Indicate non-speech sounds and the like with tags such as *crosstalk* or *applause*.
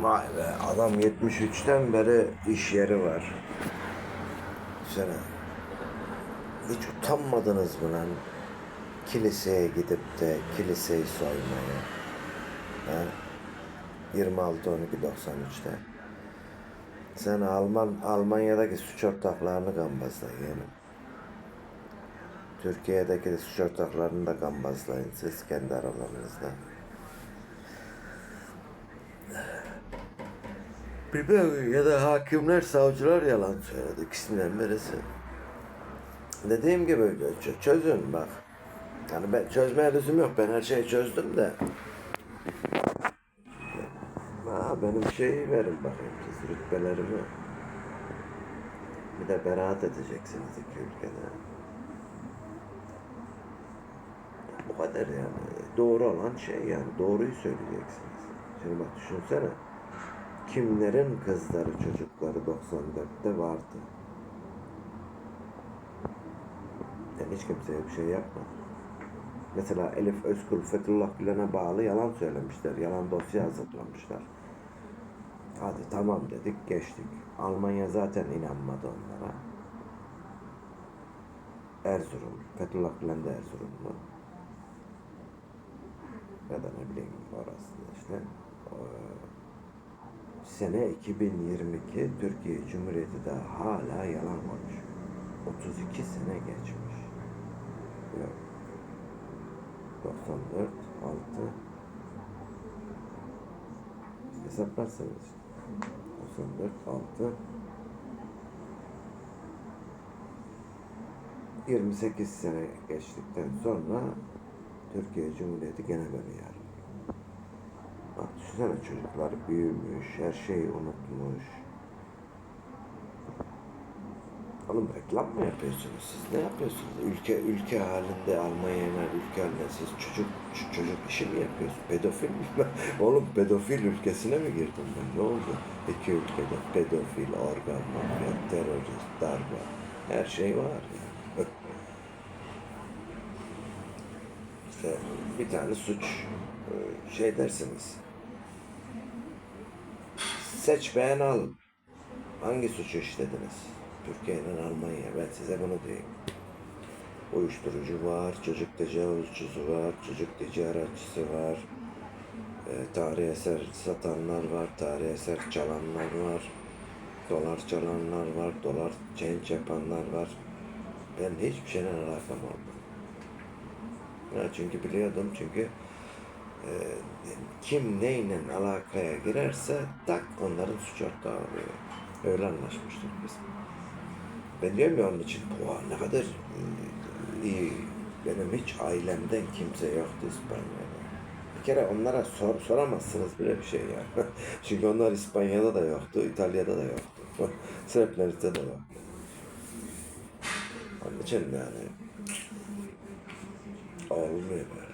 Vay be adam 73'ten beri iş yeri var. Sana hiç utanmadınız mı lan? Kiliseye gidip de kiliseyi soymaya. Ha? 26 12 93'te. Sen Alman Almanya'daki suç ortaklarını gambazlayın yeğenim. Türkiye'deki de suç ortaklarını da gambazlayın siz kendi aralarınızda. Bilmiyorum ya da hakimler, savcılar yalan söyledi. İkisinden birisi. Dediğim gibi çö- çözün bak. Yani ben çözmeye lüzum yok. Ben her şeyi çözdüm de. Ha, benim şeyi verin bakayım siz rütbelerimi. Bir de beraat edeceksiniz iki ülkede. Bu kadar yani. Doğru olan şey yani. Doğruyu söyleyeceksiniz. Şimdi bak düşünsene. Kimlerin kızları çocukları 94'te vardı. Yani hiç kimseye bir şey yapmadı. Mesela Elif Özkul Fethullah Gülen'e bağlı yalan söylemişler. Yalan dosya hazırlamışlar. Hadi tamam dedik geçtik. Almanya zaten inanmadı onlara. Erzurum. Fethullah Gülen de Erzurumlu. Ya da ne bileyim orası işte. Ee, sene 2022 Türkiye Cumhuriyeti de hala yalan konuşuyor. 32 sene geçmiş. Yok. 94, 6 hesaplarsanız 94, 6 28 sene geçtikten sonra Türkiye Cumhuriyeti gene böyle yarın. Bak düşünsene çocuklar büyümüş, her şeyi unutmuş. Oğlum reklam mı yapıyorsunuz siz? Ne yapıyorsunuz? Ülke ülke halinde Almanya'ya ülke halinde siz çocuk çocuk işi mi yapıyorsunuz? Pedofil mi? *laughs* Oğlum pedofil ülkesine mi girdim ben? Ne oldu? İki ülkede pedofil, organ mafya, terörist, darbe. Her şey var yani. *laughs* İşte bir tane suç e, şey dersiniz. Seç beğen al. Hangi suçu işlediniz? Türkiye'nin Almanya. Ben size bunu diyeyim. Uyuşturucu var, çocuk tecavüzcüsü var, çocuk ticaretçisi var, e, tarih eser satanlar var, tarih eser çalanlar var, dolar çalanlar var, dolar change yapanlar var. Ben hiçbir şeyden alakam olmadı. Ya çünkü biliyordum çünkü e, kim neyle alakaya girerse tak onların suç ortağı oluyor. Öyle anlaşmıştık biz. Ben diyorum ya onun için Oha, ne kadar e, iyi. Benim hiç ailemden kimse yoktu İspanya'da. Bir kere onlara sor, soramazsınız bile bir şey ya. *laughs* Çünkü onlar İspanya'da da yoktu, İtalya'da da yoktu. *laughs* Srebrenica'da da yoktu. Onun için yani olmuyor böyle.